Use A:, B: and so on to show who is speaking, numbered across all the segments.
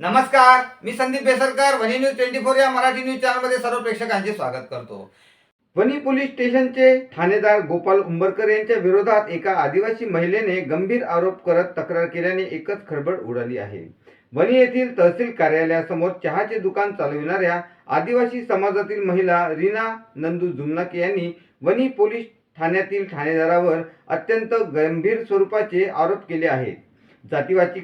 A: नमस्कार मी संदीप बेसरकर वनी न्यूज ट्वेंटी फोर या मराठी न्यूज चॅनलमध्ये सर्व प्रेक्षकांचे स्वागत करतो. वनी पोलीस स्टेशनचे ठाणेदार गोपाल उंबरकर यांच्या विरोधात एका आदिवासी महिलेने गंभीर आरोप करत तक्रार केल्याने एकच खळबळ उडाली आहे. वनी येथील तहसील कार्यालयासमोर चहाचे दुकान चालविणाऱ्या आदिवासी समाजातील महिला रीना नंदू जुमनाके यांनी वनी पोलीस ठाण्यातील ठाणेदारावर अत्यंत गंभीर स्वरूपाचे आरोप केले आहेत. जातीवाची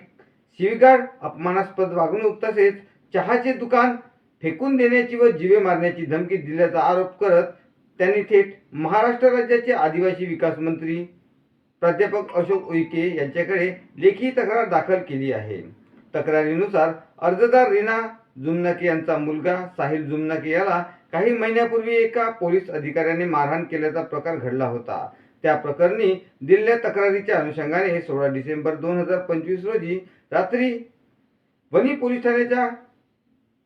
A: शिवीगाळ अपमानास्पद वागणूक तसेच चहाचे दुकान फेकून देण्याची व जीवे मारण्याची धमकी दिल्याचा आरोप करत त्यांनी थेट महाराष्ट्र राज्याचे आदिवासी विकास मंत्री प्राध्यापक अशोक उईके यांच्याकडे लेखी तक्रार दाखल केली आहे. तक्रारीनुसार अर्जदार रीना जुमनाके यांचा मुलगा साहिल जुमनाके याला काही महिन्यापूर्वी एका पोलीस अधिकाऱ्याने मारहाण केल्याचा प्रकार घडला होता. त्या प्रकरणी दिलेल्या तक्रारीच्या अनुषंगाने सोळा डिसेंबर दोन हजार पंचवीस रोजी रात्री वनी पोलीस ठाण्याच्या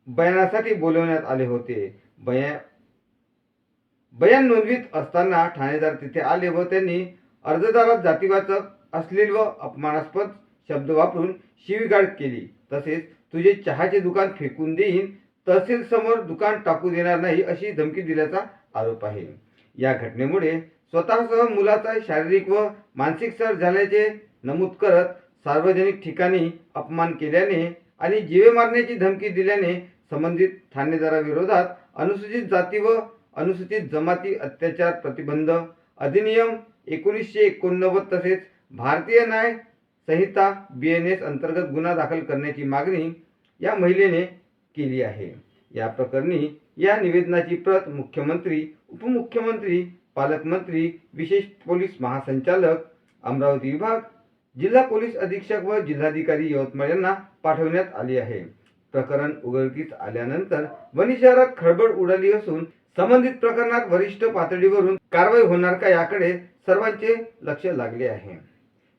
A: बयानासाठी बोलवण्यात आले होते. बया बयान नोंदवीत असताना ठाणेदार तिथे आले व त्यांनी अर्जदारात जातीवाचक अश्लील व अपमानास्पद शब्द वापरून शिवीगाळ केली. तसेच तुझे चहाचे दुकान फेकून देईन तहसील समोर दुकान टाकू देणार नाही अशी धमकी दिल्याचा आरोप आहे. या घटनेमुळे स्वतःसह मुलाचा शारीरिक व मानसिक सर झाल्याचे नमूद करत सार्वजनिक ठिकाणी अपमान केल्याने आणि जीवे मारण्याची धमकी दिल्याने संबंधित ठाणेदाराविरोधात अनुसूचित जाती व अनुसूचित जमाती अत्याचार प्रतिबंध अधिनियम एकोणीसशे एकोणनव्वद तसेच भारतीय न्याय संहिता बी एन एस अंतर्गत गुन्हा दाखल करण्याची मागणी या महिलेने केली आहे. या प्रकरणी या निवेदनाची प्रत मुख्यमंत्री उपमुख्यमंत्री पालकमंत्री विशेष पोलीस महासंचालक अमरावती विभाग जिल्हा पोलीस अधीक्षक व जिल्हाधिकारी यवतमाळ यांना पाठवण्यात आली आहे. प्रकरण उघडकीस आल्यानंतर वणी शहरात खळबळ उडाली असून संबंधित प्रकरणात वरिष्ठ पातळीवरून कारवाई होणार का याकडे सर्वांचे लक्ष लागले आहे.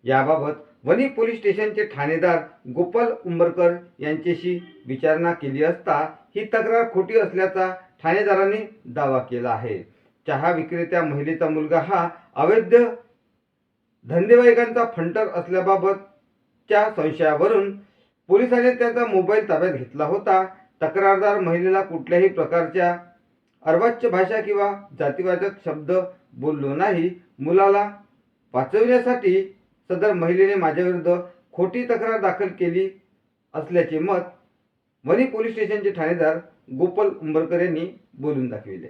A: याबाबत वणी पोलीस स्टेशनचे ठाणेदार गोपाल उंबरकर यांच्याशी विचारणा केली असता ही तक्रार खोटी असल्याचा ठाणेदारांनी दावा केला आहे. चहा विक्रेत्या महिलेचा मुलगा हा अवैध धंदेवाईकांचा फंटर असल्याबाबतच्या संशयावरून पोलिसांनी त्यांचा मोबाईल ताब्यात घेतला होता. तक्रारदार महिलेला कुठल्याही प्रकारच्या अर्वाच्य भाषा किंवा जातीवाचक शब्द बोललो नाही. मुलाला वाचवण्यासाठी सदर महिलेने माझ्याविरुद्ध खोटी तक्रार दाखल केली असल्याचे मत वणी पोलीस स्टेशनचे ठाणेदार गोपाल उंबरकर यांनी बोलून दाखविले.